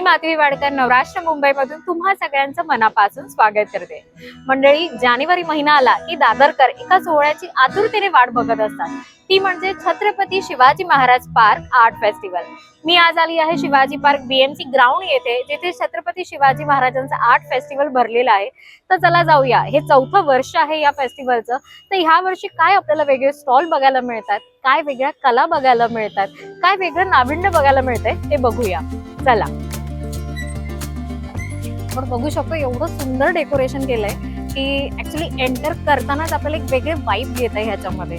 मी माधवी वाडकर नवराष्ट्र मुंबईमधून तुम्हा सगळ्यांचं मनापासून स्वागत करते. मंडळी जानेवारी महिना आला की दादरकर एका सोहळ्याची आतुरतेने वाट बघत असतात. ती म्हणजे Chhatrapati Shivaji Maharaj park art festival. मी आज आली आहे शिवाजी पार्क बीएमसी ग्राउंड येथे जिथे छत्रपती शिवाजी महाराजांचं आर्ट फेस्टिवल भरलेलं आहे. तर चला जाऊया. हे चौथं वर्ष आहे या फेस्टिवलचं. तर ह्या वर्षी काय आपल्याला वेगळे स्टॉल बघायला मिळतात? काय वेगळ्या कला बघायला मिळतात? काय वेगळं नाविन्य बघायला मिळतंय? ते बघूया. चला. आपण बघू शकतो एवढं सुंदर डेकोरेशन केलंय की ऍक्च्युली एंटर करतानाच आपल्याला एक वेगळे वाईब घेत आहे ह्याच्यामध्ये.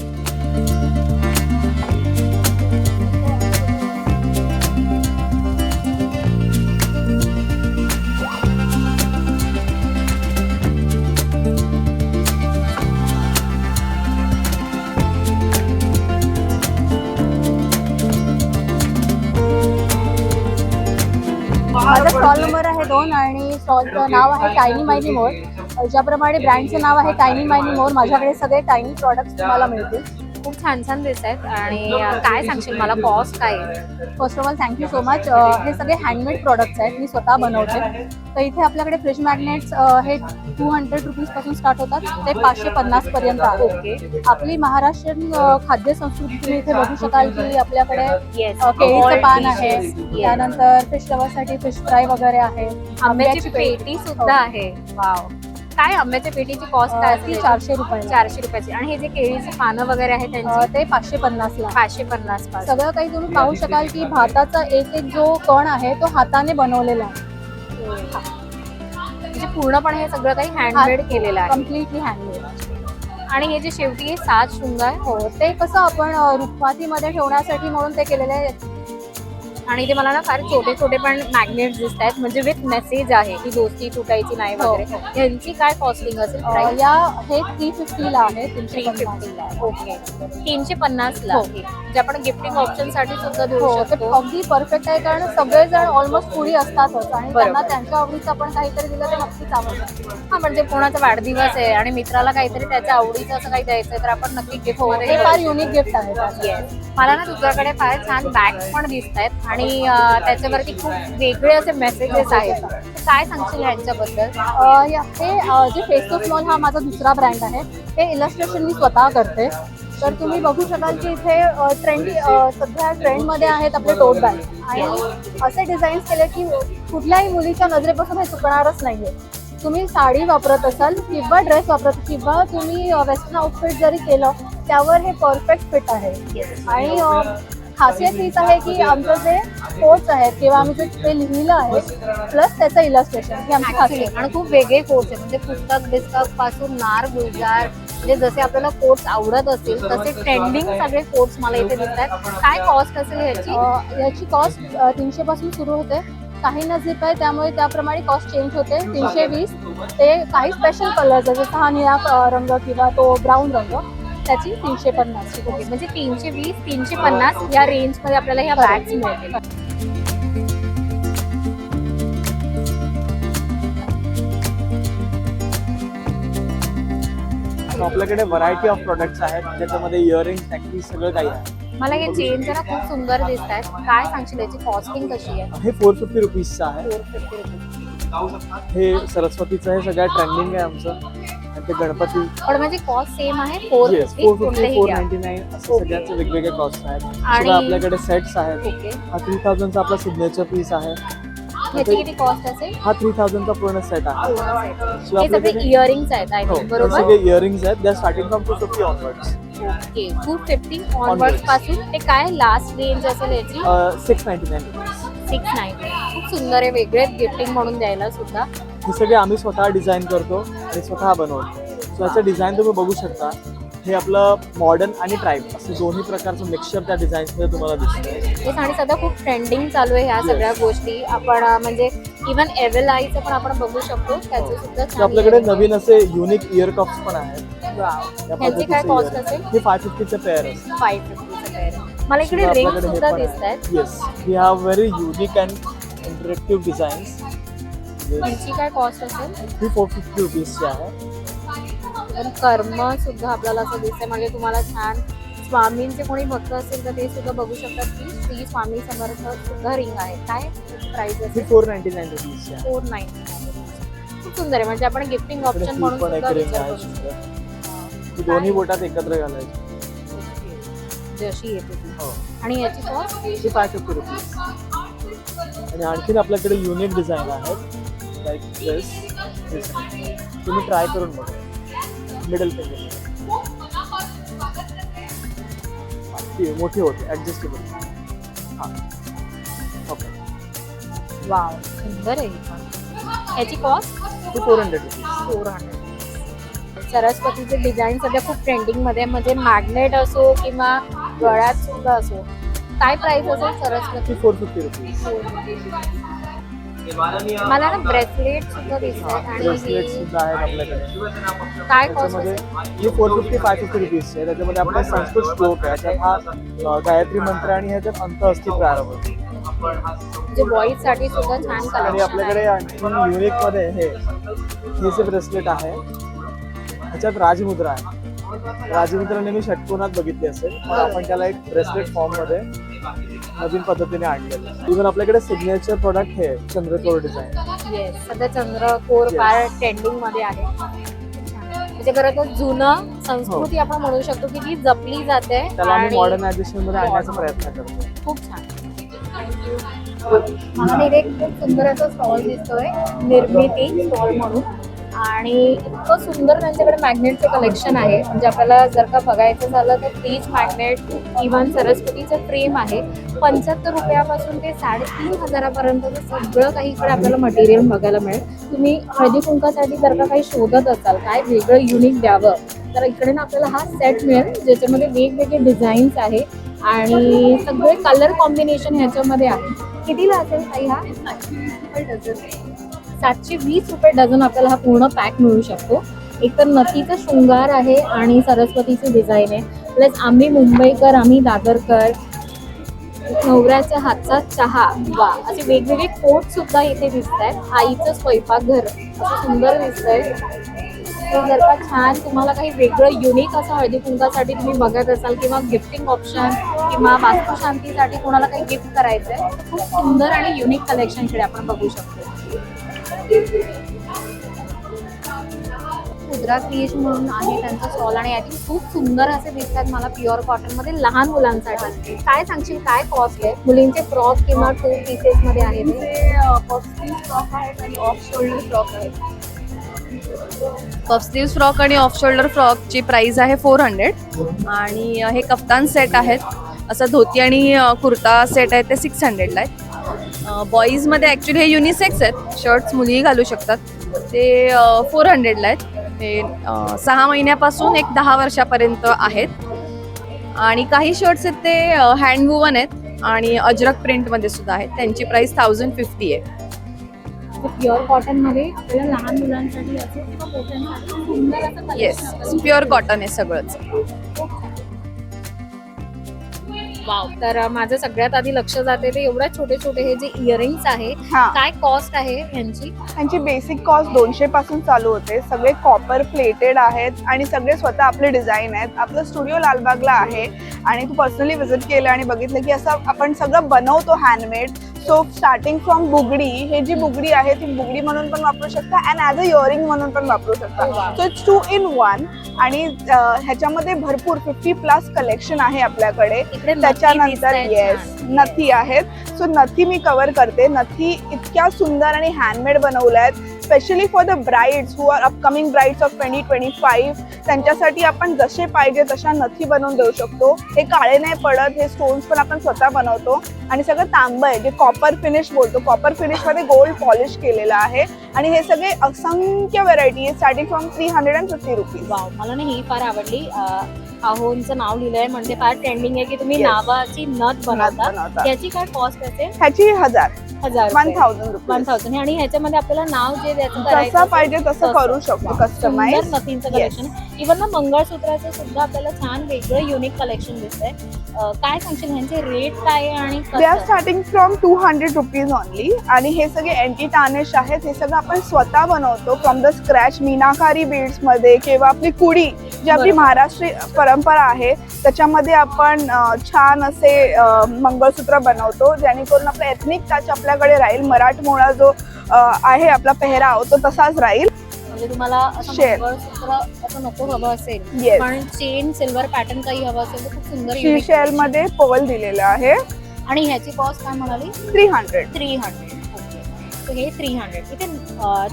माझा स्टॉल नंबर आहे दोन आणि स्टॉलचं नाव आहे टायनी मायनी मोर ज्याप्रमाणे ब्रँडचं नाव आहे टायनी मायनी मोर माझ्याकडे सगळे टायनी प्रॉडक्ट्स तुम्हाला मिळतील. खूप छान छान दिसत आहेत आणि काय सांगशील? मला कॉस्ट काय first of all thank you so much हे सगळे हँडमेड प्रॉडक्ट्स आहेत. मी स्वतः बनवते. तर इथे आपल्याकडे फ्रिज मॅग्नेट्स हे टू हंड्रेड रुपीजपासून स्टार्ट होतात. ते पाचशे पन्नास पर्यंत आहे. ओके आपली महाराष्ट्रीयन खाद्य संस्कृती तुम्ही इथे बघू शकाल की आपल्याकडे केळीचं पान आहे. त्यानंतर फिशसाठी फिश फ्राय वगैरे आहे. आंब्याची पेटी. सुद्धा हो. आहे. वाव काय आंब्याच्या पेटीची कॉस्ट काय अ, ती असते चारशे रुपये चारशे रुपयाची. आणि हे जे केळीचे पानं वगैरे आहेत त्यांची? ते पाचशे पन्नासला पाचशे पन्नास सगळं काही तुम्ही पाहू शकाल की भाताचा एक एक जो कण आहे तो हाताने बनवलेला आहे. म्हणजे पूर्णपणे हे सगळं काही हँडमेड केलेलं आहे. कम्प्लिटली हँडमेड आणि हे जे शेवटी सात शृंगार हो ते कसं आपण अ, रुखमातीमध्ये ठेवण्यासाठी म्हणून ते केलेले आहे. आणि ते मला ना फार छोटे छोटे पण मॅग्नेट दिसत आहेत म्हणजे विथ मेसेज आहे की दोस्ती तुटायची नाही हो, वगैरे हो. यांची काय कॉस्टिंग असेल या हे थ्री फिफ्टीला आहे तीनशे थ्री पन्नासला आहे. ओके तीनशे पन्नास ला हो. आहे. जे आपण गिफ्टिंग ऑप्शनसाठी सुद्धा देऊ हो ते शकतो अगदी परफेक्ट आहे कारण सगळेजण ऑलमोस्ट फुडी असतातच आणि. त्यांना त्यांच्या आवडीचं आपण काहीतरी दिलं तर नक्कीच आवडतं हा म्हणजे कोणाचा वाढदिवस आहे आणि मित्राला काहीतरी त्याच्या आवडीचं असं काही द्यायचं तर आपण नक्की गिफ्ट हो फार युनिक गिफ्ट आहे. Yes. मला ना तुझ्याकडे फार छान बॅग्स पण दिसत आहेत आणि आणि त्याच्यावरती खूप वेगळे असे मेसेजेस आहेत. काय सांगशील ह्यांच्याबद्दल? हे जे फेस ऑफ मॉल हा माझा दुसरा ब्रँड आहे हे इलस्ट्रेशन मी स्वतः करते. तर तुम्ही बघू शकाल की इथे ट्रेंड सध्या ट्रेंडमध्ये आहेत आपले टोट बॅग आणि असे डिझाईन्स केले की कुठल्याही मुलीच्या नजरेपासून हे चुकणारच नाहीये. तुम्ही साडी वापरत असाल किंवा ड्रेस वापरत किंवा तुम्ही वेस्टर्न आउटफिट जरी केलं त्यावर हे परफेक्ट फिट आहे. आणि खासियत हीच आहे की आमचं जे कोट्स आहेत किंवा आम्ही जे ते लिहिलं आहे प्लस त्याचं इलस्ट्रेशन ही आमची खासियत. आणि खूप वेगळे कोर्स आहेत. म्हणजे पुस्तक बिस्तकपासून नार गुलजार म्हणजे जसे आपल्याला कोर्स आवडत असतील तसे ट्रेंडिंग सगळे कोर्स मला इथे दिसतात काय कॉस्ट असेल ह्याची? अ, याची कॉस्ट तीनशे पासून सुरू होते. काही न झिप आहे त्यामुळे त्याप्रमाणे कॉस्ट चेंज होते. तीनशे वीस. ते काही स्पेशल कलर्स आहे जसं हा निळा अ, रंग किंवा तो ब्राऊन रंग. त्याची तीनशे पन्नास ओके म्हणजे तीनशे वीस तीनशे पन्नास या रेंजमध्ये आपल्याला ह्या बॅग्स मिळतील. आपल्याकडे व्हरायटी ऑफ प्रोडक्ट्स आहेत. ज्याच्यामध्ये इयरिंग टॅक्सी सगळं काही आहे. मला हे चेन जरा खूप सुंदर दिसत आहेत काय सांगशील याची कॉस्टिंग कशी आहे? हे फोर फिफ्टी रुपीजचं आहे. हे सरस्वतीचं हे सगळ्यात ट्रेंडिंग आहे आमचं. ते गणपती. पण माझी कॉस्ट सेम आहे four yes four fifty four ninety nine असे Okay. सगळ्यांचे वेगवेगळे कॉस्ट आहेत. आणि- आपल्याकडे सेट्स आहेत. ओके हा थ्री थाउजंडचा आपला सिग्नेचर पीस आहे. ह्याची किती कॉस्ट असेल? हा थ्री थाउजंडचा पूर्ण सेट आहे. शिवाय हे सगळे आपल्याकडे इयरिंग्स आहेत आय हो थिंक हे बरोबर? सगळे इयरिंग्स आहेत. त्या starting from two fifty onwards okay two fifty onward Onwards. पासून ते काय लास्ट रेंज असेल याची? Six ninety nine rupees six nine खूप सुंदर आहे वेगळे गिफ्टिंग म्हणून द्यायला सुद्धा. हे सगळे आम्ही स्वतः डिझाईन करतो आणि स्वतः बनवतो. सो याचं डिझाईन तुम्ही बघू शकता. हे आपलं मॉडर्न आणि ट्राईब असं दोन्ही प्रकारचं मिक्सचर त्या डिझाईन्समध्ये तुम्हाला दिसतं तेच आणि सध्या खूप ट्रेंडिंग चालू आहे ह्या. सगळ्या गोष्टी. आपण म्हणजे इव्हन एव्हल आईचं पण आपण बघू शकतो. त्याचं सुद्धा तर आपल्याकडे नवीन असे युनिक इयर कप्स पण आहेत. त्या ह्यांची काय पद्धतीचे कॉस्ट ear- असेल? हे फाय फिफ्टीचे पेअर असतात फाईव्ह फिफ्टीचं पेअर मला इकडे रिंग सुद्धा दिसत आहेत. Yes we have very unique and interactive designs ह्यांची काय कॉस्ट असेल? ही फोर फिफ्टी रुपीजची आहे. पण कर्म सुद्धा आपल्याला असं दिसतंय. म्हणजे तुम्हाला छान स्वामींचे कोणी भक्त असेल तर ते सुद्धा बघू शकतात की श्री स्वामी समर्थ सुद्धा रिंग आहे. काय प्राइस असेल फोर नाईन्टी नाईन रुपीजची आहे फोर नाईन खूप सुंदर आहे. म्हणजे आपण गिफ्टिंग ऑप्शन म्हणून सुद्धा विचार करू शकतो. दोन्ही बोटात एकत्र घालायची. जशी येते हो. आणि याची कॉस्ट फाय फिफ्टी रुपीज. आणि आणखीन आपल्याकडे युनिक डिझाईन आहेत. लाईक दिस तुम्ही ट्राय करून बघा. मिडल फिंगर मोठी होते ॲडजस्टेबल हां. ओके वाव सुंदर आहे ही. याची कॉस्ट ती four hundred rupees four hundred सरस्वतीचे design सध्या खूप ट्रेंडिंगमध्ये आहे. म्हणजे मॅग्नेट असो किंवा गळ्यात सुद्धा असो. काय प्राइस असेल सरस्वती? फोर फिफ्टी रुपीज मला ना ब्रेसलेट सुद्धा दिसतात आणि ब्रेसलेट सुद्धा आहेत आपल्याकडे. काय कॉस्ट त्याच्यामध्ये ही four fifty five fifty rupees आहे. त्याच्यामध्ये आपला संस्कृत श्लोक आहे. हा गायत्री मंत्र आणि ह्याच्यात अंत असते प्रारंभ. म्हणजे बॉईजसाठी सुद्धा छान आणि कलेक्शन आपल्याकडे आणखी युनिकमध्ये हे हे जे ब्रेसलेट आहे ह्याच्यात राजमुद्रा आहे. राजमुद्रा नेहमी षटकोनात बघितली असेल पण आपण त्याला एक ब्रेसलेट फॉर्ममध्ये नवीन पद्धतीने आणलेलं. इव्हन आपल्याकडे सिग्नेचर प्रोडक्ट हे चंद्रकोर डिझाईन येस सध्या चंद्रकोर Yes. फार ट्रेंडिंगमध्ये आहे. म्हणजे खरं तर जुनं संस्कृती आपण म्हणू शकतो की ती जपली जाते हो. त्याला आम्ही आणि मॉडर्नायझेशनमध्ये आणण्याचा प्रयत्न करतो. खूप छान. मला एक खूप सुंदर असा स्टॉल दिसतोय. निर्मिती स्टॉल म्हणून. आणि इतकं सुंदर त्यांच्याकडे मॅग्नेटचं कलेक्शन आहे. म्हणजे आपल्याला जर का बघायचं झालं तर तीच मॅग्नेट इव्हन सरस्वतीचं फ्रेम आहे. पंच्याहत्तर रुपयापासून ते साडेतीन हजारापर्यंतचं सगळं काही इकडे आपल्याला मटेरियल बघायला मिळेल. तुम्ही हळदी कुंकासाठी जर का काही शोधत असाल काय वेगळं युनिक द्यावं तर इकडे ना आपल्याला हा सेट मिळेल ज्याच्यामध्ये वेगवेगळे डिझाईन्स आहे. आणि सगळे कलर कॉम्बिनेशन ह्याच्यामध्ये आहे. कितीला असेल काही हा? सातशे वीस रुपये डझन आपल्याला हा पूर्ण पॅक मिळू शकतो. एक तर नथीचा शृंगार आहे आणि सरस्वतीची डिझाईन आहे. प्लस आम्ही मुंबईकर आम्ही दादरकर नवऱ्याच्या हातचा चहा वा असे वेगवेगळे कोट सुद्धा इथे दिसत आहेत आईचं स्वयंपाकघर असं सुंदर दिसतंय. तर जर का छान तुम्हाला काही वेगळं युनिक असं हळदी कुंकासाठी तुम्ही बघत असाल किंवा गिफ्टिंग ऑप्शन किंवा वास्तुशांतीसाठी कोणाला काही गिफ्ट करायचं आहे खूप सुंदर आणि युनिक कलेक्शन इकडे आपण बघू शकतो. मुद्रा क्रिएशन म्हणून आहे त्यांचा स्टॉल आणि याची खूप सुंदर असे दिसतात मला प्युअर कॉटनमध्ये लहान मुलांसाठी. काय सांगशील? काय कॉस्ट आहे? मुलींचे फ्रॉक किंवा टू पीसेस मध्ये आहे फ्रॉक आहेत आणि ऑफ शोल्डर फ्रॉक आहेत. पफ फ्रॉक आणि ऑफ शोल्डर फ्रॉकची प्राइस आहे फोर हंड्रेड आणि हे कफ्तान सेट आहेत. असं धोती आणि कुर्ता सेट आहे ते सिक्स हंड्रेडला आहेत बॉईजमध्ये ॲक्च्युली हे युनिसेक्स आहेत. शर्ट्स मुलीही घालू शकतात. ते फोर हंड्रेडला आहेत. हे सहा महिन्यापासून एक दहा वर्षापर्यंत आहेत. आणि काही शर्ट्स आहेत ते हँड वुवन आहेत. आणि अजरक प्रिंटमध्ये सुद्धा आहेत. त्यांची प्राइस थाउजंड फिफ्टी आहे. प्युअर कॉटनमध्ये आपल्याला लहान मुलांसाठी येस प्युअर कॉटन आहे सगळंच. वाव तर माझं सगळ्यात आधी लक्ष जाते ते एवढ्या छोटे छोटे हे जे इयरिंग्स आहे हा. काय कॉस्ट आहे यांची त्यांची बेसिक कॉस्ट दोनशे पासून चालू होते. सगळे कॉपर प्लेटेड आहेत आणि सगळे स्वतः आपले डिझाईन आहेत. आपलं स्टुडिओ लालबागला आहे आणि तू पर्सनली व्हिजिट केलं आणि बघितलं की असं आपण सगळं बनवतो हँडमेड सो स्टार्टिंग फ्रॉम बुगडी हे जी बुगडी आहे ती बुगडी म्हणून पण वापरू शकता अँड ॲज अ इयरिंग म्हणून पण वापरू शकता. So it's two in one आणि ह्याच्यामध्ये भरपूर फिफ्टी प्लस कलेक्शन आहे आपल्याकडे. त्याच्यानंतर येस. नथी आहेत. सो नथी मी कव्हर करते. नथी इतक्या सुंदर आणि हँडमेड बनवल्या आहेत specially for the brides who are upcoming brides of twenty twenty five त्यांच्यासाठी आपण जसे पाहिजे तशा नथी बनवून देऊ शकतो. हे काळे नाही पडत हे स्टोन्स पण आपण स्वतः बनवतो. आणि सगळं तांबं आहे जे कॉपर फिनिश बोलतो. कॉपर फिनिशमध्ये गोल्ड पॉलिश केलेलं आहे. आणि हे सगळे असंख्य variety starting from three hundred and fifty rupees wow मला ना ही फार आवडली. अं, अहोंचं नाव लिहिलंय म्हणजे फार ट्रेंडिंग आहे की तुम्ही Yes. नावाची नथ बनवता. बनवतात याची काय कॉस्ट असेल? ह्याची हजार. हजार one thousand one rupees thousand आणि ह्याच्यामध्ये आपल्याला नाव जे द्यायचं करायचं जसं असेल, पाहिजे तसं. करू शकतो सुंदर कस्टमाइज नथींचं कलेक्शन इव्हन ना मंगळसूत्राचं सुद्धा आपल्याला छान वेगळं युनिक कलेक्शन दिसतंय. काय सांगशील? ह्यांचे रेट काय आहे आणि दे आर कसं? Starting from two hundred rupees only आणि हे सगळे अँटी टार्निश आहेत. हे सगळं आपण स्वतः बनवतो फ्रॉम द स्क्रॅच मीनाकारी बीड्समध्ये किंवा आपली कुडी जी आपली महाराष्ट्री परंपरा आहे त्याच्यामध्ये आपण अ, छान असे अ, मंगळसूत्र बनवतो जेणेकरून आपला एथनिक टच आपल्याकडे राहील. मराठमोळा जो अ, आहे आपला पेहराव तो तसाच राहील. म्हणजे तुम्हाला असं नको हवं असेल पण चेन सिल्वर पॅटर्न काही हवं असेल तर खूप सुंदर unique शेल मध्ये पोवल दिलेलं आहे. आणि ह्याची कॉस्ट काय म्हणाली? थ्री हंड्रेड थ्री हंड्रेड हे थ्री हंड्रेड इथे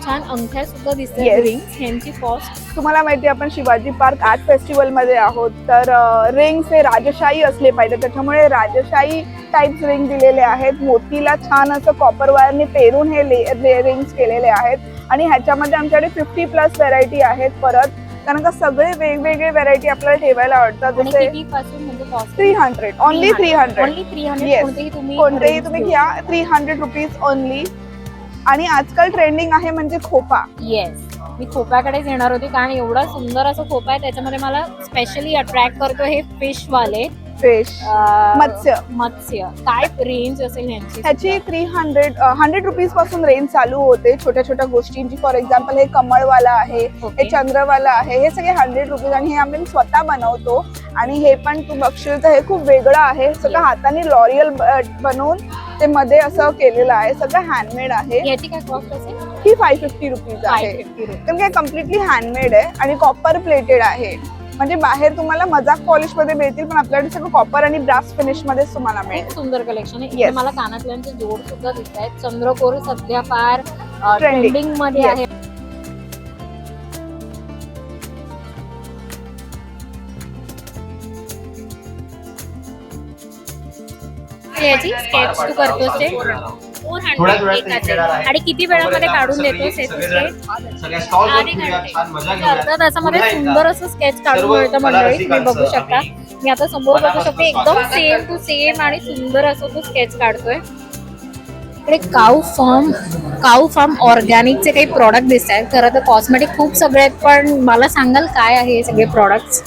छान अंगठ्या सुद्धा Yes. रिंग्स ह्यांची कॉस्ट तुम्हाला माहिती आपण शिवाजी पार्क आर्ट फेस्टिवलमध्ये आहोत. तर रिंग्स हे राजशाही असले पाहिजे त्याच्यामुळे राजशाही टाईप्स रिंग दिलेले आहेत. मोतीला छान असं कॉपर वायरने पेरून हे रिंग्स केलेले आहेत. आणि ह्याच्यामध्ये आमच्याकडे फिफ्टी प्लस व्हेरायटी आहेत परत. कारण का सगळे वेगवेगळे व्हेरायटी आपल्याला ठेवायला आवडतात. जसे three hundred only three hundred. कोणतेही तुम्ही घ्या. थ्री हंड्रेड रुपीज ओनली आणि आजकाल ट्रेंडिंग आहे म्हणजे खोपा. येस मी खोप्याकडेच येणार होती कारण एवढा सुंदर असं खोपा आहे. त्याच्यामध्ये मला स्पेशली अट्रॅक्ट करतो हे फिश वाले. फिश मत्स्य. मत्स्य. काय रेंज असेल ह्यांची ह्याची थ्री हंड्रेड हंड्रेड रुपीजपासून रेंज चालू होते छोट्या छोट्या गोष्टींची. फॉर एक्झाम्पल हे कमळवाला आहे. हे चंद्रवाला आहे हे सगळे हंड्रेड रुपीज आणि हे आम्ही स्वतः बनवतो. आणि हे पण तू बघशील तर हे खूप वेगळं आहे. सगळं हाताने लॉरियल बनवून ते मध्ये असं केलेलं आहे. सगळं हँडमेड आहे. याची काय कॉस्ट असेल? ही फाय फिफ्टी रुपीज आहे. कारण काय कम्प्लिटली हँडमेड आहे आणि कॉपर प्लेटेड आहे. म्हणजे बाहेर तुम्हाला मजाक पॉलिशमध्ये मिळतील पण आपल्याकडे सगळं कॉपर आणि ब्रास फिनिश मध्येच तुम्हाला मिळेल खूप सुंदर कलेक्शन आहे Yes. मला कानातल्यांचे जोड सुद्धा दिसत आहेत चंद्रकोर सध्या फार Trending. ट्रेंडिंगमध्ये Yes. आहे याची स्केच तू करतोस ते फोर हंड्रेड. आणि किती वेळामध्ये काढून देतोस तू सगळेजण sketch? सगळ्या स्टॉल आणि घेऊया घंटे. छान मजा घेऊया. अर्धा तासामध्ये सुंदर असं स्केच काढून मिळतं मंडळी तुम्ही बघू शकता. मी आता समोर बघू शकते एकदम सेम टू सेम आणि सुंदर असं तो स्केच काढतोय. इकडे काऊ फार्म काऊ फार्म ऑर्गॅनिकचे काही प्रॉडक्ट दिसत आहेत खरं तर कॉस्मेटिक खूप सगळे आहेत पण मला सांगाल काय आहे हे सगळे प्रॉडक्ट्स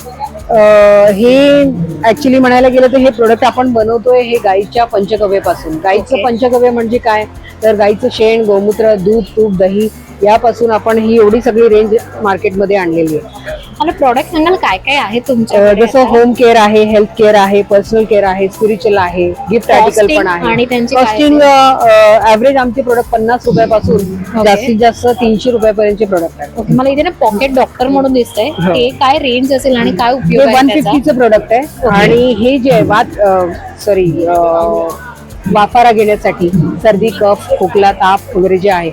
हे ऍक्च्युली म्हणायला गेलं तर हे प्रोडक्ट आपण बनवतोय हे गाईच्या पंचगव्यापासून. गाईचं. पंचगव्य म्हणजे काय? तर गाईचं शेण गोमूत्र दूध तूप दही यापासून आपण ही एवढी सगळी रेंज मार्केटमध्ये आणलेली आहे. मला प्रॉडक्ट सांगाल काय काय आहे अ, तुमच्या जसं होम केअर आहे हेल्थ केअर आहे पर्सनल केअर आहे स्पिरिच्युअल आहे गिफ्ट आर्टिकल पण आहे. आणि कॉस्टिंग ऍव्हरेज आमचे प्रोडक्ट पन्नास रुपयापासून. जास्तीत जास्त तीनशे रुपयापर्यंतचे प्रोडक्ट आहेत ओके मला इथे ना पॉकेट डॉक्टर म्हणून दिसतंय. हो. ते काय रेंज असेल आणि काय हे उपयोग वन आहे फिफ्टीचं प्रोडक्ट आहे. आणि हे जे आहे वात सॉरी वाफारा घेण्यासाठी सर्दी कफ खोकला ताप वगैरे जे आहे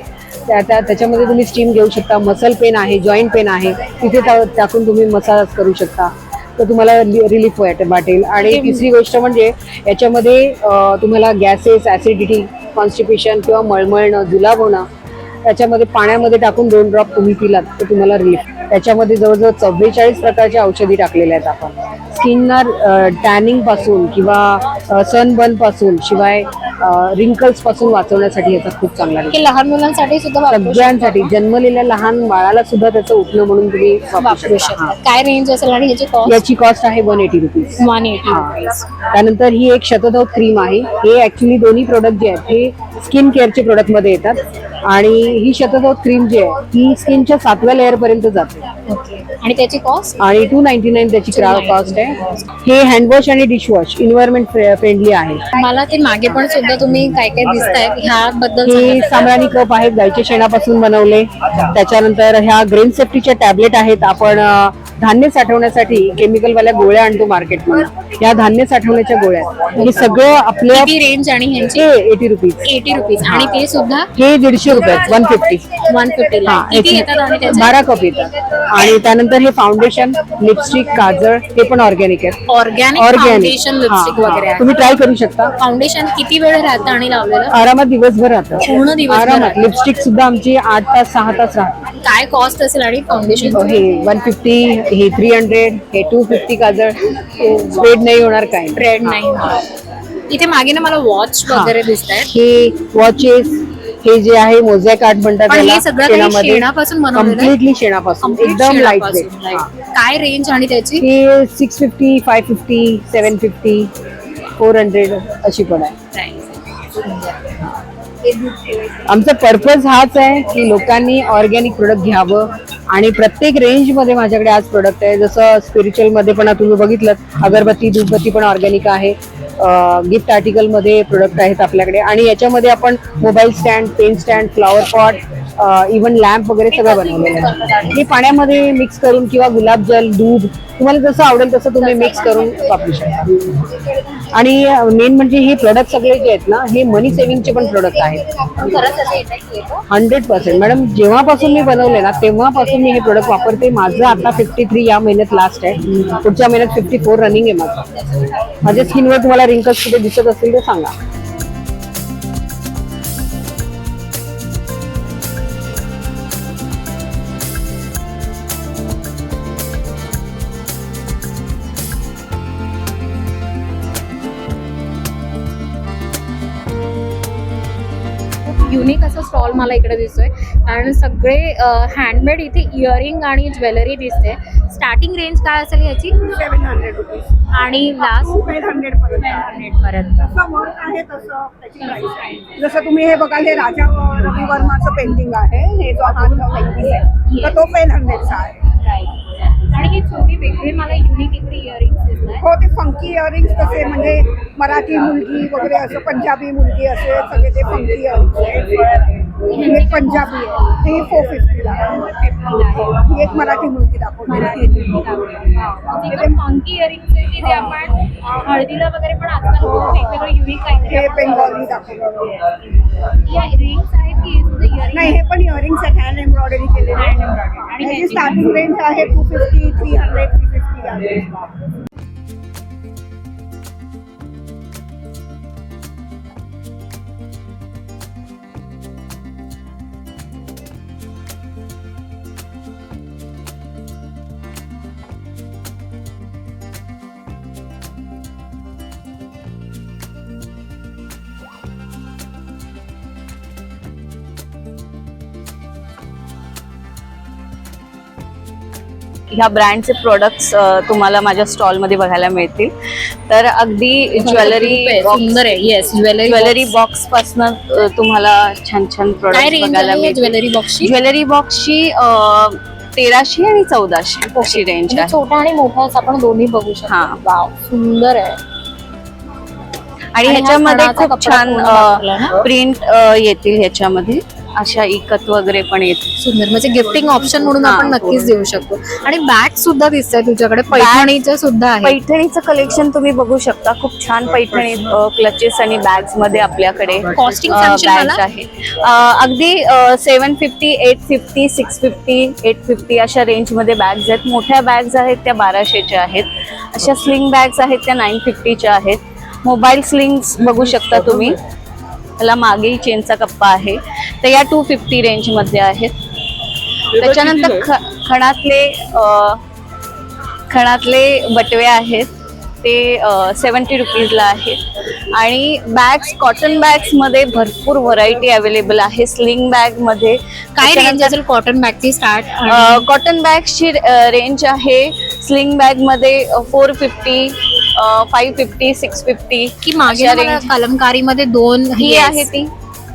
त्या त्या त्याच्यामध्ये तुम्ही स्टीम घेऊ शकता मसल पेन आहे जॉईंट पेन आहे तिथे टाकून तुम्ही मसाज करू शकता. तर तुम्हाला रिलीफ वाटेल. आणि तिसरी गोष्ट म्हणजे याच्यामध्ये तुम्हाला गॅसेस ॲसिडिटी कॉन्स्टिपेशन किंवा मळमळणं जुलाब होणं त्याच्यामध्ये पाण्यामध्ये टाकून दोन ड्रॉप तुम्ही पिलात तर तुम्हाला रिलीफ त्याच्यामध्ये जवळजवळ चव्वेचाळीस प्रकारच्या औषधी टाकलेल्या आहेत आपण. स्किनना टॅनिंगपासून किंवा सनबर्नपासून शिवाय रिंकल्सपासून वाचवण्यासाठी याचा खूप चांगला की लहान मुलांसाठी सुद्धा वापरू. सगळ्यांसाठी जन्मलेल्या लहान बाळाला सुद्धा त्याचं उठणं म्हणून तुम्ही वापरू वापरू शकता काय रेंज असेल आणि ह्याची. कॉस्ट याची कॉस्ट आहे one eighty rupees one eighty त्यानंतर ही एक शतदौत क्रीम आहे. हे ऍक्च्युली दोन्ही प्रोडक्ट जे आहेत हे स्किन केअरचे प्रोडक्टमध्ये येतात. आणि ही शतदौत क्रीम जी आहे ही स्किनच्या सातव्या लेअर पर्यंत जाते. ओके आणि त्याची कॉस्ट आणि टू नाईन्टी नाईन त्याची कॉस्ट आहे. हे हँडवॉश आणि डिशवॉश इन्व्हायरमेंट फ्रेंडली आहे. मला ते मागे पण सुद्धा तुम्ही काय काय दिसतायत ह्याबद्दल हे. सामराणी कप आहेत गाईच्या शेणापासून बनवले. त्याच्यानंतर ह्या ग्रेन सेफ्टीच्या टॅबलेट आहेत. आपण धान्य साठवण्यासाठी केमिकल वाल्या गोळ्या आणतो मार्केटमध्ये या धान्य साठवण्याच्या गोळ्या. हे सगळं आपल्या किती रेंज आणि ह्यांची एटी रुपीज एटी रुपीज आणि ते सुद्धा हे दीडशे रुपयात वन फिफ्टी वन फिफ्टी ला. किती येतात आणि त्याचे? बारा कप येतात. आणि त्यानंतर हे फाउंडेशन लिपस्टिक काजळ हे पण ऑर्गॅनिक आहेत. ऑर्गॅनिक फाउंडेशन लिपस्टिक वगैरे आहे तुम्ही ट्राय करू शकता. फाउंडेशन किती वेळ राहतं आणि लावलेलं? आरामात दिवसभर राहतं. पूर्ण दिवसभर आरामात. लिपस्टिक सुद्धा आमची आठ तास सहा तास राहते. काय कॉस्ट असेल आणि फाउंडेशन हे वन फिफ्टी हे थ्री हंड्रेड हे टू फिफ्टी काजळ स्प्रेड नाही होणार काय ट्रेड नाही होणार. इथे मागे ना मला वॉच वगैरे दिसत आहेत हे वॉचेस हे जे आहे मोझॅक आर्ट म्हणतात पण हे सगळं काही शेणापासून बनवलेलं आहे? कम्प्लिटली शेणापासून Complete एकदम लाइट शेणापासून. काय रेंज आणि त्याची? हे six fifty five fifty seven fifty four hundred अशी पण आहे. आमचा पर्पज हाच आहे की लोकांनी ऑर्गॅनिक प्रोडक्ट घ्यावं. आणि प्रत्येक रेंजमध्ये माझ्याकडे आज प्रोडक्ट आहे. जसं स्पिरिच्युअलमध्ये पण तुम्ही बघितलं अगरबत्ती धूपबत्ती पण ऑर्गॅनिक आहे. गिफ्ट आर्टिकलमध्ये प्रोडक्ट आहेत आपल्याकडे. आणि याच्यामध्ये आपण mobile stand pen stand flower pot even lamp वगैरे सगळं बनवलेलं आहे. हे पाण्यामध्ये मिक्स करून किंवा गुलाबजल दूध तुम्हाला जसं आवडेल तसं तुम्ही मिक्स करून वापरू शकता. आणि मेन म्हणजे हे प्रोडक्ट सगळे जे आहेत ना हे मनी सेव्हिंगचे पण प्रोडक्ट आहेत. हंड्रेड पर्सेंट मॅडम जेव्हापासून मी बनवले ना तेव्हापासून मी हे प्रोडक्ट वापरते. माझं आता फिफ्टी थ्री या महिन्यात लास्ट आहे. पुढच्या महिन्यात फिफ्टी फोर रनिंग आहे माझं. माझ्या स्किनवर तुम्हाला रिंकल्स कुठे दिसत असतील तर सांगा. मला इकडे दिसतोय. कारण सगळे हँडमेड इथे इयरिंग आणि ज्वेलरी दिसते. स्टार्टिंग रेंज काय असेल याची? सेवन हंड्रेड रुपीज आणि लास्ट एट हंड्रेड. हंड्रेड पर्यंत. जसं तुम्ही हे बघाल हे राजा रवी वर्माचं पेंटिंग आहे. हे जो पेंटिंग आहे तो पेन हंड्रेडचा आहे. आणि हे छोटी वेगळे मला युनिक इकडे इयरिंग्स दिसत हो ते फंकी इयरिंग्स कसे म्हणजे मराठी मुलगी वगैरे असं पंजाबी मुलगी असे सगळे ते फंकी इयरिंग्स आहेत. हे पंजाबी आहे. हे फोर फिफ्टीला आहे ही एक मराठी मुलगी दाखवली फंकी इयरिंग्स आहे की जे आपण हळदीला वगैरे पण आजकाल खूप वेगवेगळं युनिक काहीतरी हे आपण बेंगॉली दाखवली या रिंग्स आहेत की नाही हे पण इयरिंग्स आहेत. हँड एम्ब्रॉयडरी केलेले. आणि स्टार्टिंग रेंज आहे two fifty three hundred three fifty ह्या ब्रँडचे प्रोडक्ट्स तुम्हाला माझ्या स्टॉलमध्ये बघायला मिळतील. तर अगदी ज्वेलरी सुंदर आहे. येस ज्वेलरी ज्वेलरी बॉक्स पासन तुम्हाला छान छान प्रोडक्ट बघायला मिळतील. ज्वेलरी बॉक्सची ज्वेलरी बॉक्सची तेराशे आणि चौदाशे अशी रेंज म्हणजे आहे. छोटा आणि मोठा आपण दोन्ही बघू शकतो. हा. वाव सुंदर आहे. आणि ह्याच्यामध्ये खूप छान? प्रिंट येतील ह्याच्यामध्ये. अशा इकत वगैरे पण येतील सुंदर. म्हणजे गिफ्टिंग ऑप्शन म्हणून हा, आपण हो. नक्कीच देऊ शकतो. आणि बॅग सुद्धा दिसतंय तुझ्याकडे. पैठणीच्या सुद्धा आहे पैठणीचं कलेक्शन तुम्ही बघू शकता. खूप छान पैठणी क्लचेस आणि बॅग्समध्ये आपल्याकडे Costing सांगशील मला? आहे अ, अगदी seven fifty eight fifty six fifty eight fifty अशा रेंजमध्ये बॅग्स आहेत. मोठ्या बॅग्स आहेत त्या बाराशेच्या आहेत. अशा स्लिंग बॅग्स आहेत त्या नाईन फिफ्टीच्या आहेत. मोबाईल स्लिंग्स बघू शकता तुम्ही. त्याला मागेही चेनचा कप्पा आहे. तर या टू फिफ्टी रेंजमध्ये आहेत त्याच्यानंतर ख खणातले खणातले बटवे आहेत. ते सेवन्टी रुपीजला आहेत आणि बॅग्स कॉटन बॅग्समध्ये भरपूर व्हरायटी अवेलेबल आहे. स्लिंग बॅगमध्ये. काय रेंज असेल कॉटन बॅगची स्टार्ट कॉटन बॅग्सची रेंज आहे. स्लिंग बॅगमध्ये four fifty five fifty six fifty की मागे अशा range. कलमकारी दोन ही आहे ती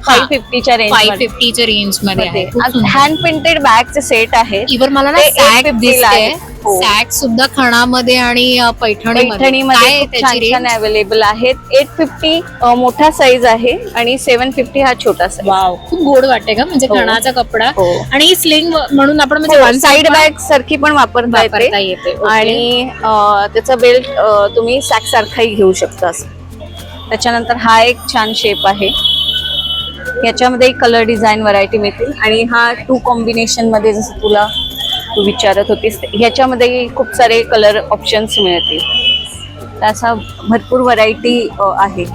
फाईव्ह फिफ्टीच्या रेंज फाईव्ह फिफ्टीच्या रेंजमध्ये आहे. हँड प्रिंटेड बॅगचे सेट आहेत इव्हन मला ना ते सॅक 850 ला आहे. दिसते. सॅक सुद्धा खणामध्ये आणि पैठणीमध्ये. अवेलेबल आहेत. एट फिफ्टी मोठा साईज आहे आणि सेवन फिफ्टी हा छोटा साईज वाव खूप गोड वाटते का म्हणजे हो. खणाचा कपडा. हो. आणि स्लिंग म्हणून आपण म्हणजे one साईड बॅग सारखी पण वापरता येते. आणि त्याचा बेल्ट तुम्ही सॅक सारखाही घेऊ शकता. त्याच्यानंतर हा एक छान शेप आहे. याच्यामध्ये कलर डिझाईन व्हरायटी मिळतील. आणि हा टू कॉम्बिनेशनमध्ये जसं तुला तू विचारत होतीस ह्याच्यामध्ये खूप सारे कलर ऑप्शन्स मिळतील. तर असा भरपूर व्हरायटी आहे.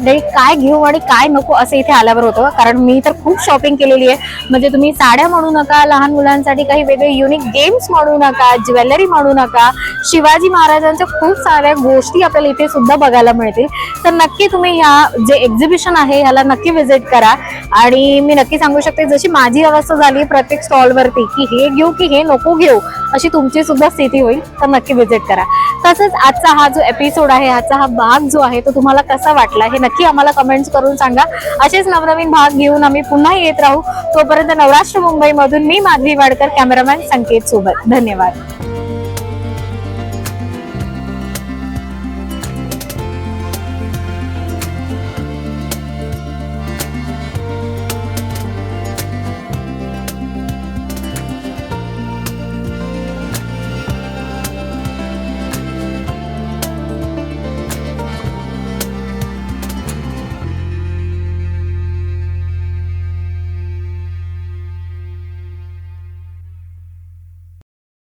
मंडळी काय घेऊ आणि काय नको असं इथे आल्यावर होतं. कारण मी तर खूप शॉपिंग केलेली आहे. म्हणजे तुम्ही साड्या म्हणू नका लहान मुलांसाठी काही वेगळे युनिक गेम्स म्हणू नका ज्वेलरी म्हणू नका. शिवाजी महाराजांच्या खूप साऱ्या गोष्टी आपल्याला इथे सुद्धा बघायला मिळतील. तर नक्की तुम्ही ह्या जे एक्झिबिशन आहे ह्याला नक्की व्हिजिट करा. आणि मी नक्की सांगू शकते जशी माझी अवस्था झाली प्रत्येक स्टॉलवरती की हे घेऊ की हे नको घेऊ अशी तुमची सुद्धा स्थिती होईल तर नक्की व्हिजिट करा. तसंच आजचा हा जो एपिसोड आहे आजचा हा भाग जो आहे तो तुम्हाला कसा वाटला हे नक्की आम्हाला कमेंट्स करून सांगा. असेच नवनवीन भाग घेऊन आम्ही पुन्हा येत राहू. तोपर्यंत नवराष्ट्र मुंबईमधून मी माधवी वाडकर कॅमेरामॅन संकेत सोबत. धन्यवाद.